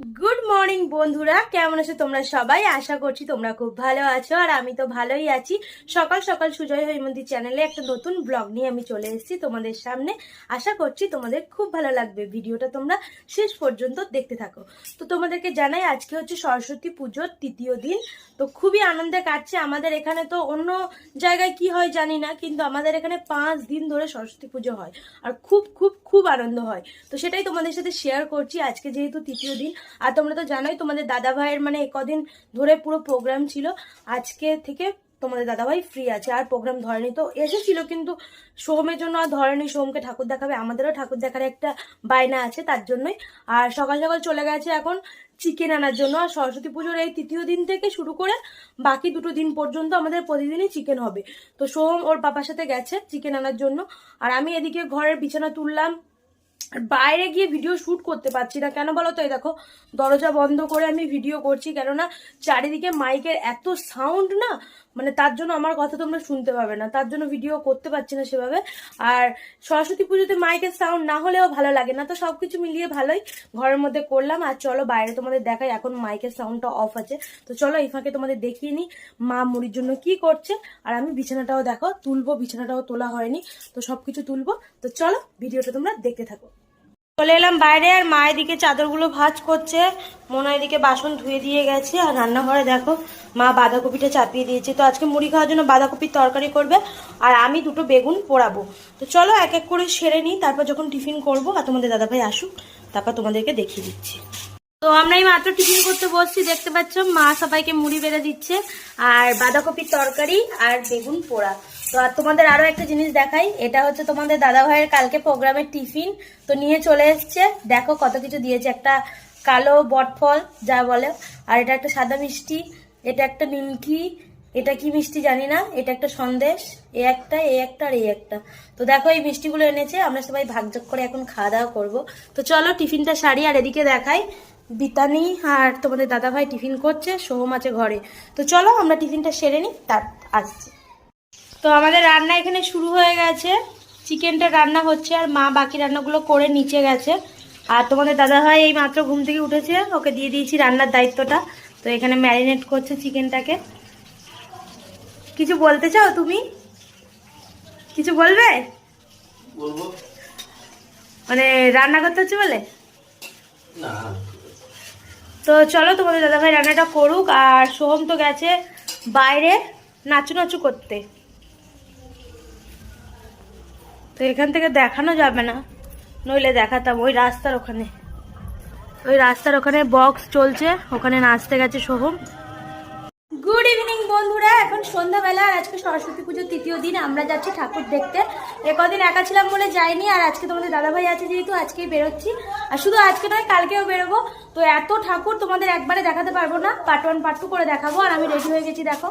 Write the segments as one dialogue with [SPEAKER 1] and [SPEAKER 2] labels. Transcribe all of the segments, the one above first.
[SPEAKER 1] Good morning বন্ধুরা। কেমন আছো তোমরা সবাই? আশা করছি তোমরা খুব ভালো আছো, আর আমি তো ভালোই আছি। সকাল সকাল সুজয় হৈমন্তী চ্যানেলে একটা নতুন ব্লগ নিয়ে আমি চলে এসেছি তোমাদের সামনে। আশা করছি তোমাদের খুব ভালো লাগবে ভিডিওটা তোমরা শেষ পর্যন্ত দেখতে থাকো। তো তোমাদেরকে জানাই, আজকে হচ্ছে সরস্বতী পুজোর তৃতীয় দিন। তো খুবই আনন্দে কাটছে। আমাদের এখানে তো অন্য জায়গায় কি হয় জানি না, কিন্তু আমাদের এখানে পাঁচ দিন ধরে সরস্বতী পুজো হয়। আর খুব খুব খুব আনন্দ হয়। তো সেটাই তোমাদের সাথে শেয়ার করছি। আজকে যেহেতু তৃতীয় দিন আর তোমরা তো জানোই, তোমাদের দাদা ভাইয়ের মানে কদিন ধরে পুরো প্রোগ্রাম ছিল। আজকে থেকে তোমাদের দাদাভাই ফ্রি আছে, আর প্রোগ্রাম ধরেনি। তো এসেছিল কিন্তু সোমের জন্য আর ধরেনি সোমকে ঠাকুর দেখাবে, আমাদেরও ঠাকুর দেখার একটা বায়না আছে তার জন্যই। আর সকাল সকাল চলে গেছে এখন চিকেন আনার জন্য, আর সরস্বতী পুজোর এই তৃতীয় দিন থেকে শুরু করে বাকি দুটো দিন পর্যন্ত আমাদের প্রতিদিনই চিকেন হবে। তো সোম ওর পাপার সাথে গেছে চিকেন আনার জন্য, আর আমি এদিকে ঘরের বিছানা তুললাম বাইরে গিয়ে ভিডিও শ্যুট করতে পারছি না। কেন বলো তো? এই দেখো, দরজা বন্ধ করে আমি ভিডিও করছি। কেননা, চারিদিকে মাইকের এত সাউন্ড না মানে তার জন্য আমার কথা তোমরা শুনতে পাবে না। তার জন্য ভিডিও করতে পারছি না সেভাবে। আর সরস্বতী পুজোতে মাইকের সাউন্ড না হলেও ভালো লাগে না। তো সবকিছু মিলিয়ে ভালোই ঘরের মধ্যে করলাম। আর চলো বাইরে তোমাদের দেখাই, এখন মাইকের সাউন্ডটা অফ আছে। তো চলো এই ফাঁকে তোমাদের দেখিয়ে নিই মা মুড়ির জন্য কি করছে। আর আমি বিছানাটাও দেখো, তুলবো, বিছানাটাও তোলা হয়নি। তো সবকিছু তুলবো। তো চলো ভিডিওটা তোমরা দেখতে থাকো। চলে এলাম বাইরে আর মা এদিকে চাদরগুলো ভাঁজ করছে। মনে এদিকে বাসন ধুয়ে দিয়ে গেছে আর রান্নাঘরে দেখো, মা বাঁধাকপিটা চাপিয়ে দিয়েছে। তো আজকে মুড়ি খাওয়ার জন্য বাঁধাকপির তরকারি করবে আর আমি দুটো বেগুন পোড়াবো। তো চলো এক এক করে সেরে নিই, তারপর যখন টিফিন করব আর তোমাদের দাদাভাই আসুক, তারপর তোমাদেরকে দেখিয়ে দিচ্ছি। তো আমরা এই মাত্র টিফিন করতে বসছি, দেখতে পাচ্ছ মা সবাইকে মুড়ি বেড়ে দিচ্ছে আর বাঁধাকপির তরকারি আর বেগুন পোড়া। তো আর তোমাদের আরও একটা জিনিস দেখাই, এটা হচ্ছে তোমাদের দাদা ভাইয়ের কালকে প্রোগ্রামের টিফিন, তো নিয়ে চলে এসছে। দেখো কত কিছু দিয়েছে, একটা কালো বটফল যা বলে, আর এটা একটা সাদা মিষ্টি, এটা একটা নিমকি, এটা কি মিষ্টি জানি না, এটা একটা সন্দেশ, এ একটা এ একটা, আর এই একটা। তো দেখো এই মিষ্টিগুলো এনেছে, আমরা সবাই ভাগযোগ করে এখন খাওয়া দাওয়া করব। তো চলো টিফিনটা সারি, আর এদিকে দেখাই, বিতানি আর তোমাদের দাদা ভাই টিফিন করছে, সোহম আছে ঘরে। তো চলো আমরা টিফিনটা সেরে নিই, তার আসছি। তো আমাদের রান্না এখানে শুরু হয়ে গেছে। চিকেনটা রান্না হচ্ছে আর মা বাকি রান্নাগুলো করে নিচে গেছে। আর তোমাদের দাদা ভাই এই মাত্র ঘুম থেকে উঠেছে ওকে দিয়ে দিয়েছি রান্নার দায়িত্বটা। তো এখানে ম্যারিনেট করছে চিকেনটাকে। কিছু বলতে চাও তুমি? কিছু বলবে? মানে রান্না করতে হচ্ছে বলে? তো চলো তোমাদের দাদাভাই রান্নাটা করুক আর সোহম তো গেছে বাইরে নাচু নাচু করতে। তো এখান থেকে দেখানো যাবে না। নইলে দেখাতাম ওই রাস্তার ওখানে। ওই রাস্তার ওখানে বক্স চলছে, ওখানে নাচতে গেছে সোহম। গুড ইভিনিং বন্ধুরা। এখন সন্ধ্যাবেলা আর আজকে সরস্বতী পুজোর তৃতীয় দিন। আমরা যাচ্ছি ঠাকুর দেখতে। এ কদিন একা ছিলাম বলে যাইনি, আর আজকে তোমাদের দাদাভাই আছে যেহেতু, আজকেই বেরোচ্ছি। আর শুধু আজকে নয়, কালকেও বেরোবো। তো এত ঠাকুর তোমাদের একবারে দেখাতে পারব না। পার্ট ওয়ান পার্ট টু করে দেখাবো। আর আমি রেডি হয়ে গেছি, দেখো।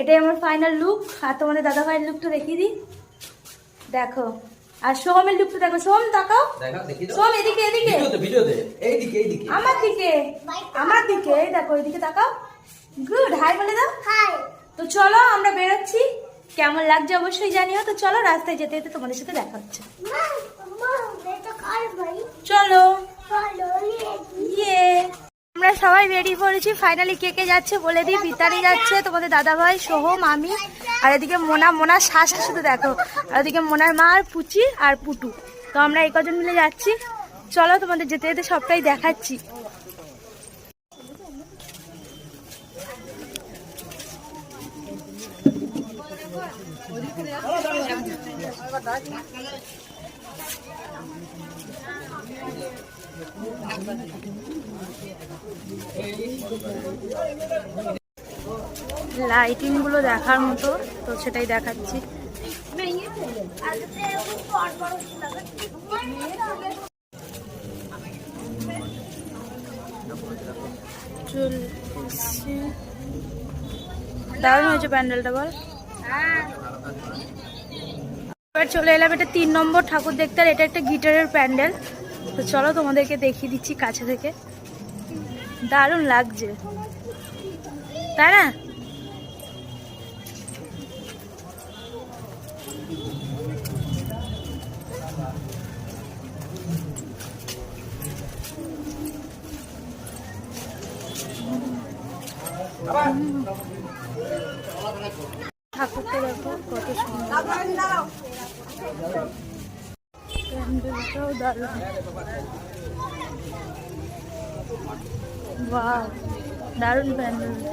[SPEAKER 1] এটাই আমার ফাইনাল লুক আর তোমাদের দাদাভাইয়ের লুকটা দেখিয়ে দিই। দেখো। আর সোহমের লুকটা দেখো। সোহম তাকাও।
[SPEAKER 2] দেখা দেখি তো।
[SPEAKER 1] সোহম এদিকে এদিকে।
[SPEAKER 2] এইদিকে এইদিকে
[SPEAKER 1] আমার দিকে। আমার দিকে। এই দেখো এদিকে তাকাও। গুড হাই বলে দাও। হাই তো চলো আমরা বেরোচ্ছি। কেমন লাগছে অবশ্যই জানিও। তো চলো রাস্তায় যেতে যেতে তোমাদের সাথে দেখা হচ্ছে। চলো। ইয়ে। আমরা সবাই রেডি করেছি। ফাইনালি কে কে যাচ্ছে বলে দিই। বিতানি যাচ্ছে তোমাদের দাদা ভাই সোহম আমি। আর এদিকে মোনা মোনা শ্বাস শুধু দেখো। আর এদিকে মোনার মা আর পুচি আর পুটু। তো আমরা এই কজন মিলে যাচ্ছি। চলো তোমাদের যেতে যেতে সবটাই দেখাচ্ছি। লাইটিংগুলো দেখার মতো। তো সেটাই দেখাচ্ছি। দারুণ হয়েছে প্যান্ডেলটা বল। এবার চলে এলাম, এটা তিন নম্বর ঠাকুর দেখতে, আর এটা একটা গিটারের প্যান্ডেল। তো চলো তোমাদেরকে দেখিয়ে দিচ্ছি কাছে থেকে। দারুণ লাগছে। তাই না? ঠাকুরটা দেখো কত সুন্দর। প্যান্ডেলটাও দারুণ। বাহ দারুণ প্যান্ডেলটা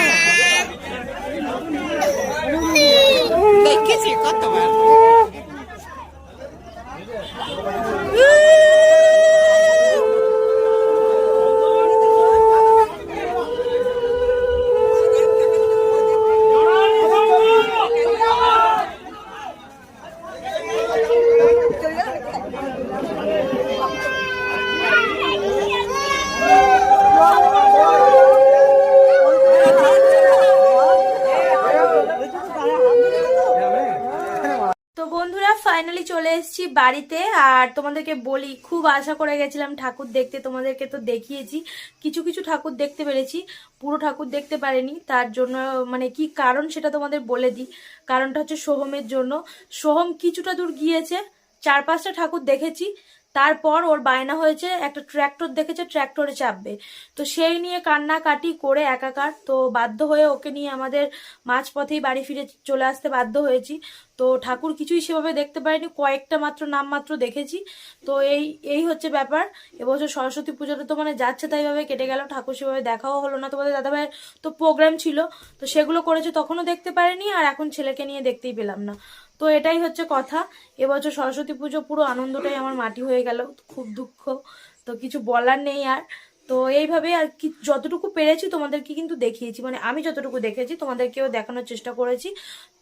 [SPEAKER 1] বন্ধুরা ফাইনালি চলে এসেছি বাড়িতে। আর তোমাদেরকে বলি, খুব আশা করে গেছিলাম ঠাকুর দেখতে। তোমাদেরকে তো দেখিয়েছি। কিছু কিছু ঠাকুর দেখতে পেরেছি। পুরো ঠাকুর দেখতে পারিনি। তার জন্য মানে কি কারণ সেটা তোমাদের বলে দিই। কারণটা হচ্ছে সোহমের জন্য। সোহম কিছুটা দূর গিয়েছে। চার পাঁচটা ঠাকুর দেখেছি। তারপর ওর বায়না হয়েছে, একটা ট্র্যাক্টর দেখেছে ট্র্যাক্টরে চাপবে। তো সেই নিয়ে কান্নাকাটি করে একাকার। তো বাধ্য হয়ে ওকে নিয়ে আমাদের মাঝপথেই বাড়ি ফিরে চলে আসতে বাধ্য হয়েছি। তো ঠাকুর কিছুই সেভাবে দেখতে পারিনি, কয়েকটা মাত্র নাম মাত্র দেখেছি। তো এই এই হচ্ছে ব্যাপার। এবছর সরস্বতী পুজোটা তো মানে যাচ্ছে তাইভাবে কেটে গেল, ঠাকুর সেভাবে দেখাও হলো না। তোমাদের দাদাভাইয়ের তো প্রোগ্রাম ছিল, তো সেগুলো করেছে তখনও দেখতে পারিনি, আর এখন ছেলেকে নিয়ে দেখতেই পেলাম না। তো এটাই হচ্ছে কথা। এবছর সরস্বতী পুজো, পুরো আনন্দটাই আমার মাটি হয়ে গেল, খুব দুঃখ। তো কিছু বলার নেই আর। তো এইভাবে আর কি, যতটুকু পেরেছি তোমাদেরকে কিন্তু দেখিয়েছি। মানে আমি যতটুকু দেখেছি, তোমাদেরকেও দেখানোর চেষ্টা করেছি।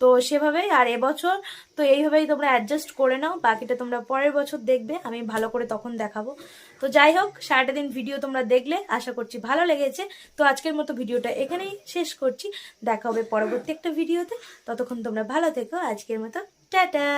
[SPEAKER 1] তো সেভাবেই আর এবছর তো এইভাবেই তোমরা অ্যাডজাস্ট করে নাও, বাকিটা তোমরা পরের বছর দেখবে, আমি ভালো করে তখন দেখাবো। তো যাই হোক, সারাটা দিন ভিডিও তোমরা দেখলে, আশা করছি ভালো লেগেছে। তো আজকের মতো ভিডিওটা এখানেই শেষ করছি। দেখা হবে পরবর্তী একটা ভিডিওতে ততক্ষণ তোমরা ভালো থেকো, আজকের মতো টাটা